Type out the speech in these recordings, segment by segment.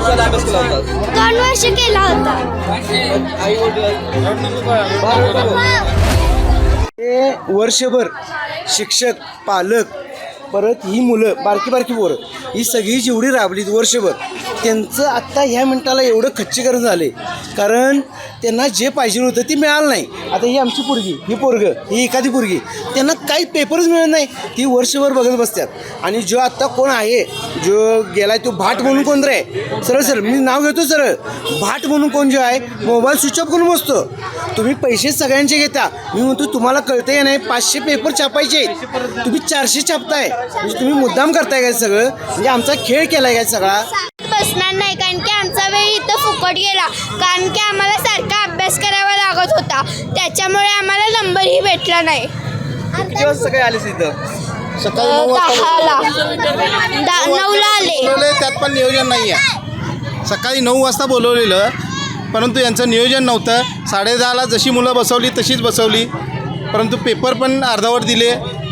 दोन वर्ष केला होता. ते वर्षभर शिक्षक पालक परत ही मुलं बारकी बारकी पोरं ही सगळी जेवढी राबलीत वर्षभर त्यांचं आत्ता ह्या मिनटाला एवढं खच्चीकरण झाले. कारण त्यांना जे पाहिजे होतं ते मिळालं नाही. आता ही आमची पोरगी ही पोरगं ही एखादी पोरगी त्यांना काही पेपरच मिळत नाही. ती वर्षभर बघत बसतात आणि जो आत्ता कोण आहे जो गेलाय तो भाट म्हणून कोण रे? सरळ सर मी नाव घेतो सरळ. भाट म्हणून कोण जो आहे मोबाईल स्विच ऑफ करून बसतो. तुम्ही पैसे सगळ्यांचे घेता. मी म्हणतो तुम्हाला कळतंय नाही पाचशे पेपर छापायचे आहेत. तुम्ही चारशे छापताय. म्हणजे तुम्ही मुद्दाम करताय काय सगळं? म्हणजे आमचा खेळ केलाय काय सगळा? बसणार नाही कारण की आमचा वेळ इथं फुकट गेला. कारण की आम्हाला सारखा अभ्यास करावा लागत होता. त्याच्यामुळे आम्हाला नंबरही भेटला नाही. किती वाजता काय आलीस इथं? सकाळी नऊ वाजता दहाला. दा नऊला आले. बोलवले त्यात पण नियोजन नाही आहे सकाळी नऊ वाजता बोलवलेलं परंतु यांचं नियोजन नव्हतं. साडेदहाला जशी मुलं बसवली तशीच बसवली. परंतु पेपर पण अर्धावट दिले.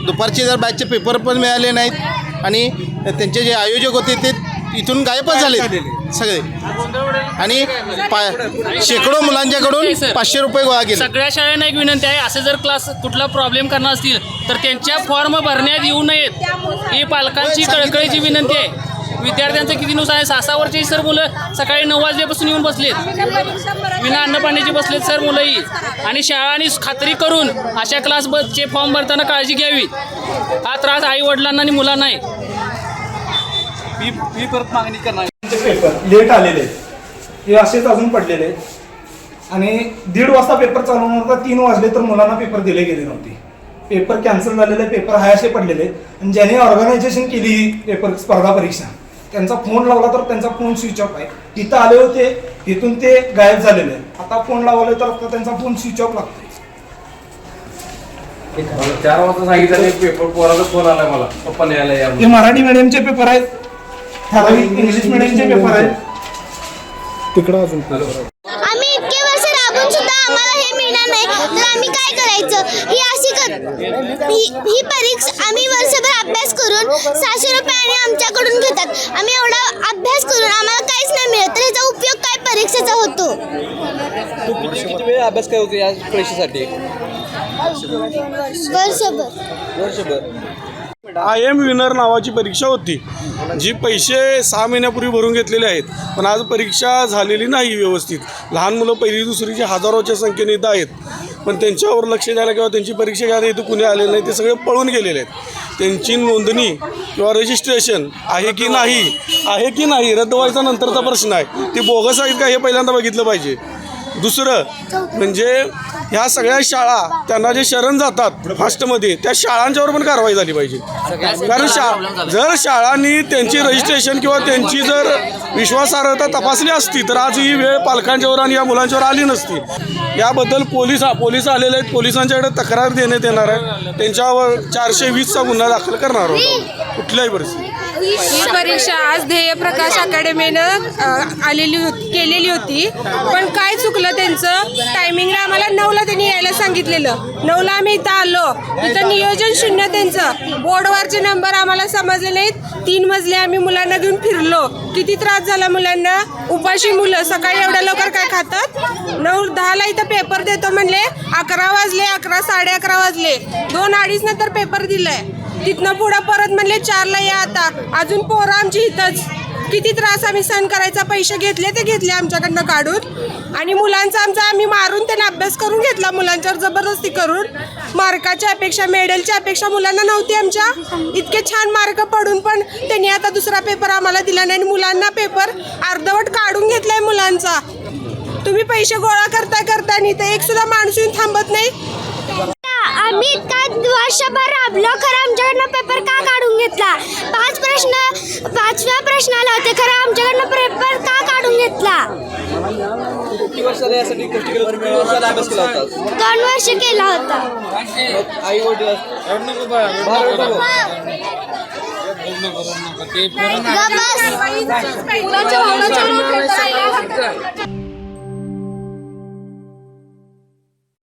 दुपारचे जर बॅचचे पेपर पण मिळाले नाहीत आणि त्यांचे जे आयोजक होते ते इथून गायबच झाले सगळे. आणि पा शेकडो मुलांच्याकडून पाचशे रुपये गोळा केले. सगळ्या शाळांना एक विनंती आहे असे जर क्लास कुठला प्रॉब्लेम करणार असतील तर त्यांच्या फॉर्म भरण्यात येऊ नयेत. ही पालकांची कळकळीची विनंती आहे. विद्यार्थ्यांचं किती नुसार आहे? सहा सहा वर्षाची सर मुलं सकाळी नऊ वाजल्यापासून येऊन बसलेत. विना अन्न पाण्याची बसलेत सर मुलंही. आणि शाळांनी खात्री करून अशा क्लास चे फॉर्म भरताना काळजी घ्यावी. हा त्रास आई वडिलांना आणि मुलांना आहे. फी फी परत मागणी करणार पेपर लेट आलेले हे असेच अजून पडलेले आहेत. आणि दीड वाजता पेपर चालू होता. तीन वाजले तर मुलांना पेपर दिले गेले नव्हते. पेपर कॅन्सल झालेले पेपर हाय असे पडलेले आणि ज्याने ऑर्गनायझेशन केली ही पेपर स्पर्धा परीक्षा त्यांचा फोन लावला तर त्यांचा फोन स्विच ऑफ आहे. तिथं आले होते तिथून ते गायब झालेले आहेत. आता फोन लावले तर आता त्यांचा फोन स्विच ऑफ लागतोय. चार वाजता सांगितलं पेपर पोराचा फोन आलाय मला. पप्पा न्यायला या हे मराठी मीडियमचे पेपर आहेत. ठराविक इंग्लिश मीडियमचे पेपर आहेत. तिकडं अजून. आम्ही इतके वर्ष राबून सुद्धा आम्हाला हे मिळणार नाही. तर आम्ही काय करायचं? ही अशी कर ही ही परीक्षा आम्ही वर्षभर अभ्यास करून सहाशे रुपये आमच्याकडून घेतात आम्ही एवढा अभ्यास करून आम्हाला काहीच नाही मिळत तर ह्याचा उपयोग काय परीक्षेचा होतो तू किती किती वेळ अभ्यास करत होती या परीक्षेसाठी? वर्षभर. वर्षभर. आय एम विनर नावाची परीक्षा होती. जी पैसे सहा महिन्यापूर्वी भरून घेतलेले आहेत पण आज परीक्षा झालेली नाही व्यवस्थित. लहान मुलं पहिली दुसरीची हजारोच्या संख्येने इथं आहेत. पण त्यांच्यावर लक्ष द्यायला किंवा त्यांची परीक्षा घ्यायला इथं कुणी आलेलं नाही ते सगळे पळून गेलेले आहेत. त्यांची नोंदणी किंवा रजिस्ट्रेशन आहे की नाही आहे की नाही रद्द व्हायचा नंतरचा प्रश्न आहे. ते बोगस आहेत का हे पहिल्यांदा बघितलं पाहिजे. दुसरं म्हणजे ह्या सगळ्या शाळा त्यांना जे शरण जातात फास्टमध्ये त्या शाळांच्यावर पण कारवाई झाली पाहिजे. कारण शा जर शाळांनी त्यांची रजिस्ट्रेशन किंवा त्यांची जर विश्वासार्हता तपासली असती तर आज ही वेळ पालकांच्यावर आणि या मुलांच्यावर आली नसती. याबद्दल पोलीस पोलीस आलेले आहेत. पोलिसांच्याकडे तक्रार देण्यात येणार आहे. त्यांच्यावर चारशे वीसचा गुन्हा दाखल करणार आहोत. कुठल्याही परिस्थितीत. ही परीक्षा आज ध्येय प्रकाश अकॅडमीनं आलेली होती केलेली होती. पण काय चुकलं त्यांचं? टायमिंगला आम्हाला नऊला त्यांनी यायला सांगितलेलं. नऊला आम्ही इथं आलो. इथं नियोजन शून्य त्यांचं. बोर्डवरचे नंबर आम्हाला समजले नाहीत. तीन मजले आम्ही मुलांना घेऊन फिरलो. किती त्रास झाला मुलांना? उपाशी मुलं सकाळी एवढ्या लवकर काय खातात? नऊ दहाला इथं पेपर देतो म्हणले अकरा वाजले अकरा साडे अकरा वाजले. दोन अडीच नंतर पेपर दिलाय. तिथनं पुढं परत म्हणले चारला या आता. अजून पोरं आमची इथंच. किती त्रास आम्ही सहन करायचा? पैसे घेतले ते घेतले आमच्याकडनं काढून. आणि मुलांचा आमचा आम्ही मारून त्यांना अभ्यास करून घेतला. मुलांच्यावर जबरदस्ती करून. मार्काच्या अपेक्षा मेडलच्या अपेक्षा मुलांना नव्हती आमच्या. इतके छान मार्क पडून पण त्यांनी आता दुसरा पेपर आम्हाला दिला नाही आणि मुलांना पेपर अर्धवट काढून घेतलाय मुलांचा. तुम्ही पैसे गोळा करता करता नाही तर एक सुद्धा माणूस येऊन थांबत नाही. आम्ही इतका वर्षभर राबलो खरं आमच्याकडनं पेपर का काढून घेतला? पाच प्रश्न पाचव्या प्रश्नाला होते खरं आमच्याकडनं पेपर का काढून घेतला? किती वर्षाला यासाठी कष्ट केलं किती वर्षाला अभ्यास केला होता? दोन वर्ष केला होता. आई वडील मुलांच्या भावना